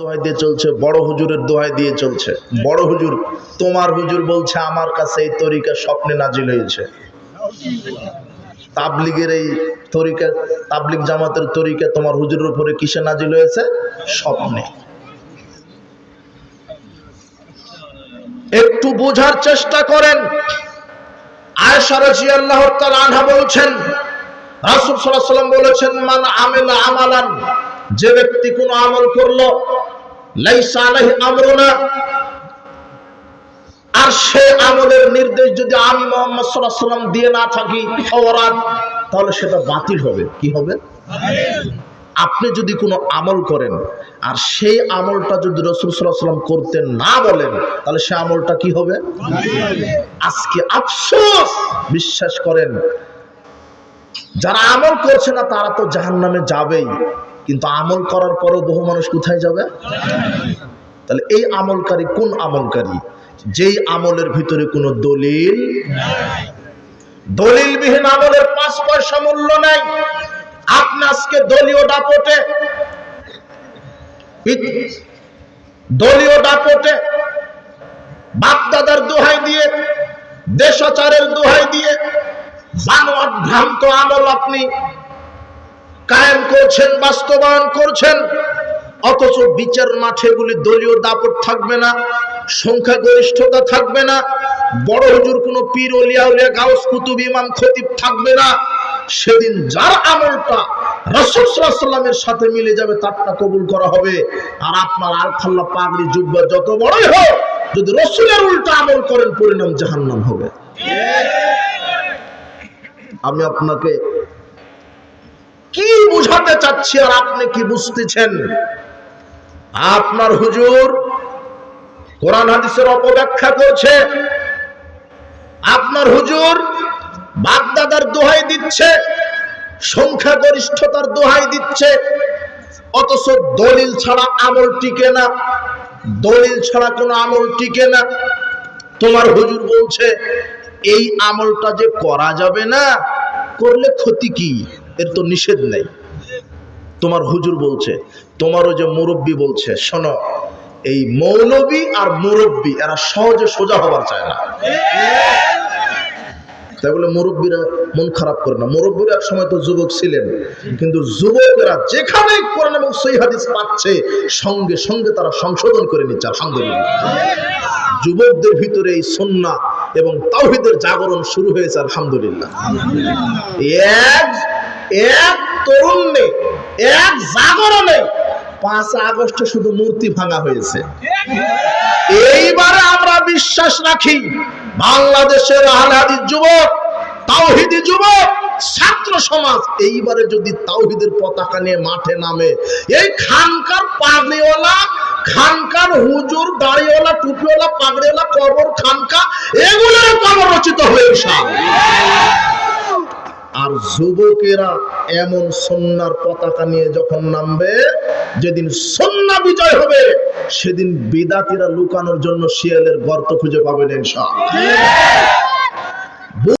দোহাই দিয়ে চলছে, বড় হুজুরের দোহাই দিয়ে চলছে। বড় হুজুর, তোমার হুজুর বলছে, আমার কাছে এই তরিকা স্বপ্নে নাজিল হয়েছে। তাবলিগের এই তরিকা, তাবলিগ জামাতের তরিকা তোমার হুজুরের উপরে কিসে নাজিল হয়েছে? স্বপ্নে। একটু বোঝার চেষ্টা করেন। রাদিয়াল্লাহু তাআলা আনহা বলছেন, রাসূল সাল্লাম বলেছেন, মান আমিলা আমালান যে ব্যক্তি কোনো আমল করল আর সে আমলের নির্দেশ যদি আমি মোহাম্মদ দিয়ে না থাকি তাহলে সেটা বাতিল হবে। কি হবে? আপনি যদি কোনো আমল করেন, আর সেই আমলটা যদি রসুল সাল্লাম করতে না বলেন, তাহলে সে আমলটা কি হবে? আজকে আফসোস! বিশ্বাস করেন, যারা আমল করছে না, তারা তো জাহান নামে যাবেই। কিন্তু আমল করার পরেও বহু মানুষ কোথায় যাবে? তাহলে এই আমলকারী কোন আমলকারী? যেই আমলের ভিতরে কোনো দলিল দলিলবিহীন আমলের পাঁচ পয়সা মূল্য নাই। আপনি আজকে দলীয় দাপটে। দলীয় দাপটে। বাপদাদার দোহাই দিয়ে, দেশাচারের দোহাই দিয়ে, বানোয়াট ভ্রান্ত আমল আপনি কায়েম করছেন, বাস্তবায়ন করছেন। অথচ বিচার মাঠে গুলি দলীয় দাপট থাকবে না, সংখ্যাগরিষ্ঠতা থাকবে না, বড় হুজুর কোনো পীর ওলিয়া উলিয়া, গাউস, কুতুব, ইমাম, খতিব থাকবে না। সেদিন যার আমলটা রসুল সাল্লামের সাথে মিলে যাবে, তারটা কবুল করা হবে। আর আপনার আলখাল্লা পাগড়ি জুব্বা যত বড়ই হোক, যদি রসুলের উল্টা আমল করেন, পরিণাম জাহান্নাম হবে। আমি আপনাকে বুঝাতে চাচ্ছি আর আপনি কি বুঝতেছেন? আপনার হুজুর কোরআন হাদিসের অপব্যাখ্যা করছে। আপনার হুজুর বাগদাদার দোহাই দিচ্ছে, সংখ্যাগরিষ্ঠতার দোহাই দিচ্ছে, অথচ দলিল ছাড়া আমল টিকে না, দলিল ছাড়া কোনো আমল টিকে না। তোমার হুজুর বলছে, এই আমলটা যে করা যাবে না, করলে ক্ষতি কি? এর তো নিষেধ নেই। তোমার হুজুর বলছে, তোমারও যে মুরব্বী বলছে, শোনো, এই মৌলবী আর মুরব্বী, এরা সহজে সোজা হবার চায় না। তাই বলে মুরব্বীরা মন খারাপ করে না। মুরব্বীরা এক সময় তো যুবক ছিলেন, কিন্তু যুবকেরা যেখানে কোরআন এবং সহি হাদিস পাচ্ছে, সঙ্গে সঙ্গে তারা সংশোধন করে নিচ্ছে আলহামদুলিল্লাহ যুবকদের ভিতরে এই সন্না এবং তাওহিদের জাগরণ শুরু হয়েছে, আলহামদুলিল্লাহ। এক এক তরুণে এক জাগরণে পাঁচ আগস্টে শুধু মূর্তি ভাঙা হয়েছে। এইবারে আমরা বিশ্বাস রাখি, বাংলাদেশের আহলাদি যুবক, তাওহিদি যুবক, ছাত্র সমাজ এইবারে যদি তাওহিদের পতাকা নিয়ে মাঠে নামে, এই খানকার পাগড়িওয়ালা, খানকার হুজুর, দাড়িওয়ালা, টুপিওয়ালা, পাগড়িওয়ালা, কবর, খানকা, এগুলোর কবর রচিত হয়ে আর যুবকেরা এমন সন্ন্যার পতাকা নিয়ে যখন নামবে, যেদিন সন্না বিজয় হবে, সেদিন বিদাতিরা লুকানোর জন্য শিয়ালের গর্ত খুঁজে পাবেন ইনশাআল্লাহ।